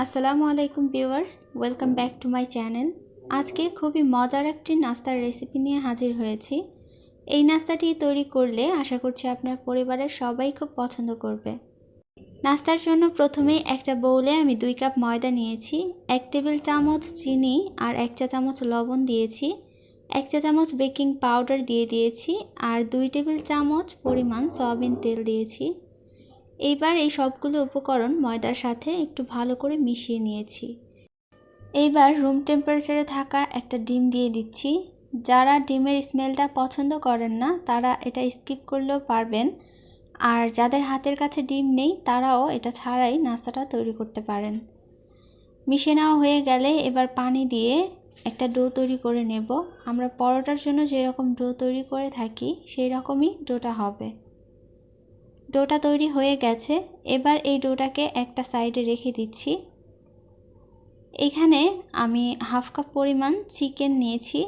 আসসালামু আলাইকুম viewers, welcome back to my channel. আজকে খুবই মজার একটি নাস্তার রেসিপি নিয়ে হাজির হয়েছি। এই নাস্তাটি তৈরি করলে আশা করছি আপনার পরিবারের সবাই খুব পছন্দ করবে। নাস্তার জন্য প্রথমেই একটা বউলে আমি দুই কাপ ময়দা নিয়েছি, এক টেবিল চামচ চিনি আর এক চা চামচ লবণ দিয়েছি, এক চা চামচ বেকিং পাউডার দিয়ে দিয়েছি আর দুই টেবিল চামচ পরিমাণ সয়াবিন তেল দিয়েছি। এইবার এই সবগুলো উপকরণ ময়দার সাথে একটু ভালো করে মিশিয়ে নিয়েছি। এইবার রুম টেম্পারেচারে থাকা একটা ডিম দিয়ে দিচ্ছি। যারা ডিমের স্মেলটা পছন্দ করেন না, তারা এটা স্কিপ করলেও পারবেন। আর যাদের হাতের কাছে ডিম নেই, তারাও এটা ছাড়াই নাস্তাটা তৈরি করতে পারেন। মিশিয়ে নেওয়া হয়ে গেলে এবার পানি দিয়ে একটা ডো তৈরি করে নেব। আমরা পরোটার জন্য যেরকম ডো তৈরি করে থাকি সেই রকমই ডোটা হবে। ডোটা তৈরি হয়ে গেছে। এবার এই ডোটাকে একটা সাইডে রেখে দিচ্ছি। এখানে আমি হাফ কাপ পরিমাণ চিকেন নিয়েছি।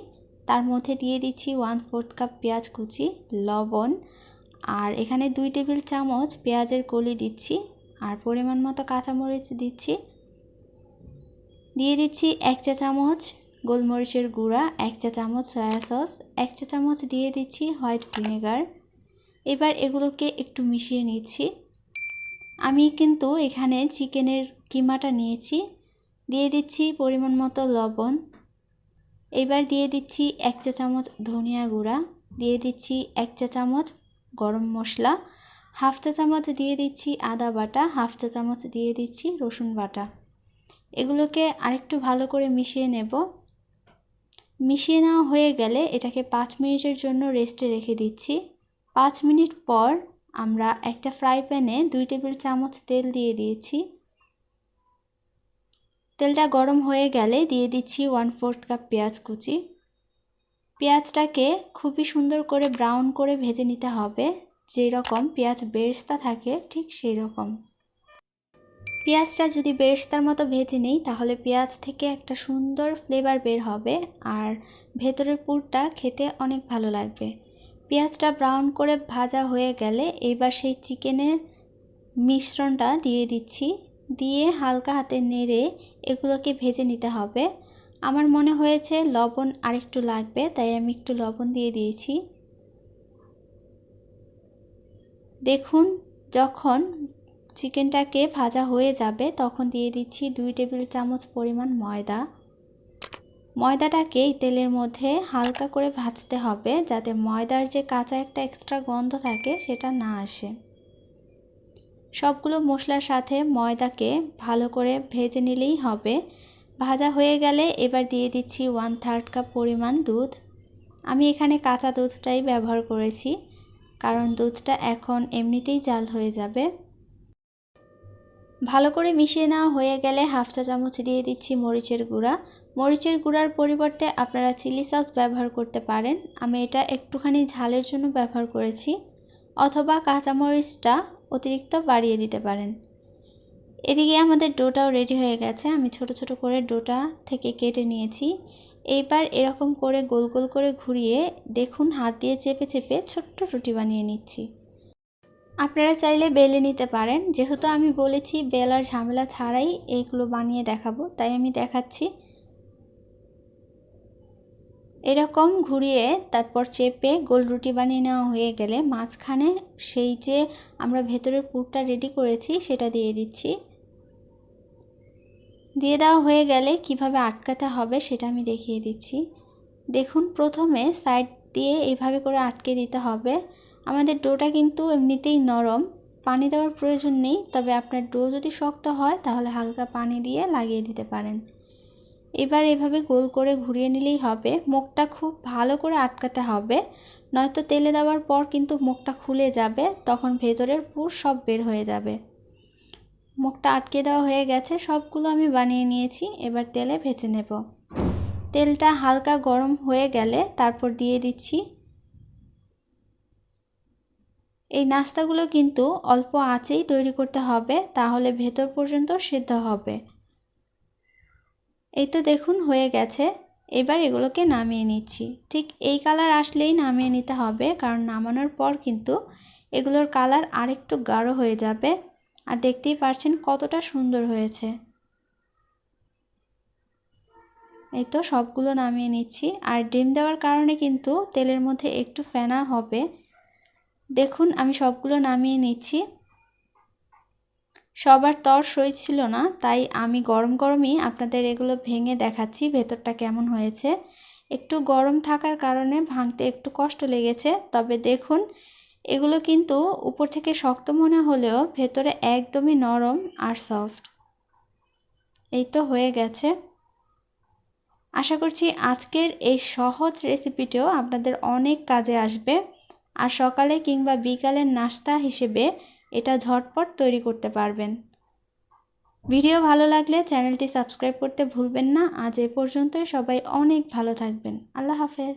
তার মধ্যে দিয়ে দিচ্ছি ওয়ান ফোর্থ কাপ পেঁয়াজ কুচি, লবণ, আর এখানে দুই টেবিল চামচ পেঁয়াজের কলি দিচ্ছি, আর পরিমাণ মতো কাঁচামরিচ দিচ্ছি। দিয়ে দিচ্ছি এক চা চামচ গোলমরিচের গুঁড়া, এক চা চামচ সয়া সস, এক চা চামচ দিয়ে দিচ্ছি হোয়াইট ভিনেগার এবার এগুলোকে একটু মিশিয়ে নিচ্ছি। আমি কিন্তু এখানে চিকেনের কিমাটা নিয়েছি। দিয়ে দিচ্ছি পরিমাণ মতো লবণ। এবার দিয়ে দিচ্ছি এক চা চামচ ধনিয়া গুঁড়া। দিয়ে দিচ্ছি এক চা চামচ গরম মশলা। হাফ চা চামচ দিয়ে দিচ্ছি আদা বাটা। হাফ চা চামচ দিয়ে দিচ্ছি রসুন বাটা। এগুলোকে আরেকটু ভালো করে মিশিয়ে নেব। মিশিয়ে নেওয়া হয়ে গেলে এটাকে পাঁচ মিনিটের জন্য রেস্টে রেখে দিচ্ছি। পাঁচ মিনিট পর আমরা একটা ফ্রাই প্যানে দুই টেবিল চামচ তেল দিয়ে দিয়েছি। তেলটা গরম হয়ে গেলে দিয়ে দিচ্ছি ওয়ান ফোর্থ কাপ পেঁয়াজ কুচি। পেঁয়াজটাকে খুবই সুন্দর করে ব্রাউন করে ভেজে নিতে হবে। যেই রকম পেঁয়াজ বেরেস্তা থাকে, ঠিক সেই রকম পেঁয়াজটা যদি বেরেস্তার মতো ভেজে নেই, তাহলে পেঁয়াজ থেকে একটা সুন্দর ফ্লেভার বের হবে। আর ভেতরের পুরটা খেতে অনেক ভালো লাগবে। পেঁয়াজটা ব্রাউন করে ভাজা হয়ে গেলে এবার সেই চিকেনের মিশ্রণটা দিয়ে দিচ্ছি। দিয়ে হালকা হাতে নেড়ে এগুলোকে ভেজে নিতে হবে। আমার মনে হয়েছে লবণ আরেকটু লাগবে, তাই আমি একটু লবণ দিয়ে দিয়েছি। দেখুন, যখন চিকেনটাকে ভাজা হয়ে যাবে, তখন দিয়ে দিচ্ছি দুই টেবিল চামচ পরিমাণ ময়দা। ময়দাটাকে এই তেলের মধ্যে হালকা করে ভাজতে হবে যাতে ময়দার যে কাঁচা একটা এক্সট্রা গন্ধ থাকে সেটা না আসে। সবগুলো মশলার সাথে ময়দাকে ভালো করে ভেজে নিলেই হবে। ভাজা হয়ে গেলে এবার দিয়ে দিচ্ছি ওয়ান থার্ড কাপ পরিমাণ দুধ। আমি এখানে কাঁচা দুধটাই ব্যবহার করেছি, কারণ দুধটা এখন এমনিতেই জাল হয়ে যাবে। ভালো করে মিশিয়ে নেওয়া হয়ে গেলে হাফ চা চামচ দিয়ে দিচ্ছি মরিচের গুঁড়া। মরিচের গুঁড়ার পরিবর্তে আপনারা চিলি সস ব্যবহার করতে পারেন। আমি এটা একটুখানি ঝালের জন্য ব্যবহার করেছি, অথবা কাঁচামরিচটা অতিরিক্ত বাড়িয়ে দিতে পারেন। এদিকে আমাদের ডোটাও রেডি হয়ে গেছে। আমি ছোট ছোট করে ডোটা থেকে কেটে নিয়েছি। এইবার এরকম করে গোল গোল করে ঘুরিয়ে দেখুন, হাত দিয়ে চেপে চেপে ছোট্ট রুটি বানিয়ে নিচ্ছি। আপনারা চাইলে বেলে নিতে পারেন। যেহেতু আমি বলেছি বেলার ঝামেলা ছাড়াই এইগুলো বানিয়ে দেখাবো, তাই আমি দেখাচ্ছি। এরকম ঘুরিয়ে তারপর চেপে গোল রুটি বানিয়ে নেওয়া হয়ে গেলে মাঝখানে সেই যে আমরা ভেতরের পুরটা রেডি করেছি, সেটা দিয়ে দিচ্ছি। দিয়ে দেওয়া হয়ে গেলে কীভাবে আটকাতে হবে সেটা আমি দেখিয়ে দিচ্ছি। দেখুন, প্রথমে সাইড দিয়ে এইভাবে করে আটকে দিতে হবে। আমাদের ডোটা কিন্তু এমনিতেই নরম। পানি দেওয়ার প্রয়োজন নেই, তবে আপনার ডো যদি শক্ত হয়, তাহলে হালকা পানি দিয়ে লাগিয়ে দিতে পারেন। এবার এভাবে গোল করে ঘুরিয়ে নিলেই হবে। মুখটা খুব ভালো করে আটকাতে হবে। নয়তো তেলে দেওয়ার পর কিন্তু মুখটা খুলে যাবে, তখন ভেতরের পুর সব বের হয়ে যাবে। মুখটা আটকে দেওয়া হয়ে গেছে, সবগুলো আমি বানিয়ে নিয়েছি। এবার তেলে ভেজে নেব। তেলটা হালকা গরম হয়ে গেলে তারপর দিয়ে দিচ্ছি। এই নাস্তাগুলো কিন্তু অল্প আঁচেই তৈরি করতে হবে, তাহলে ভেতর পর্যন্ত সিদ্ধ হবে। এই তো দেখুন, হয়ে গেছে। এবার এগুলোকে নামিয়ে নিচ্ছি। ঠিক এই কালার আসলেই নামিয়ে নিতে হবে, কারণ নামানোর পর কিন্তু এগুলোর কালার আরেকটু গাঢ় হয়ে যাবে। আর দেখতেই পারছেন কতটা সুন্দর হয়েছে। এই তো সবগুলো নামিয়ে নিচ্ছি। আর ডিম দেওয়ার কারণে কিন্তু তেলের মধ্যে একটু ফেনা হবে। দেখুন, আমি সবগুলো নামিয়ে নিচ্ছি। সবার তর সই ছিল না, তাই আমি গরম গরমই আপনাদের এগুলো ভেঙে দেখাচ্ছি ভেতরটা কেমন হয়েছে। একটু গরম থাকার কারণে ভাঙতে একটু কষ্ট লেগেছে, তবে দেখুন, এগুলো কিন্তু উপর থেকে শক্ত মনে হলেও ভেতরে একদমই নরম আর সফট এই তো হয়ে গেছে। আশা করছি আজকের এই সহজ রেসিপিটিও আপনাদের অনেক কাজে আসবে। আর সকালে কিংবা বিকালের নাস্তা হিসেবে এটা ঝটপট তৈরি করতে পারবেন। ভিডিও ভালো লাগলে চ্যানেলটি সাবস্ক্রাইব করতে ভুলবেন না। আজ এ পর্যন্তই। সবাই অনেক ভালো থাকবেন। আল্লাহ হাফেজ।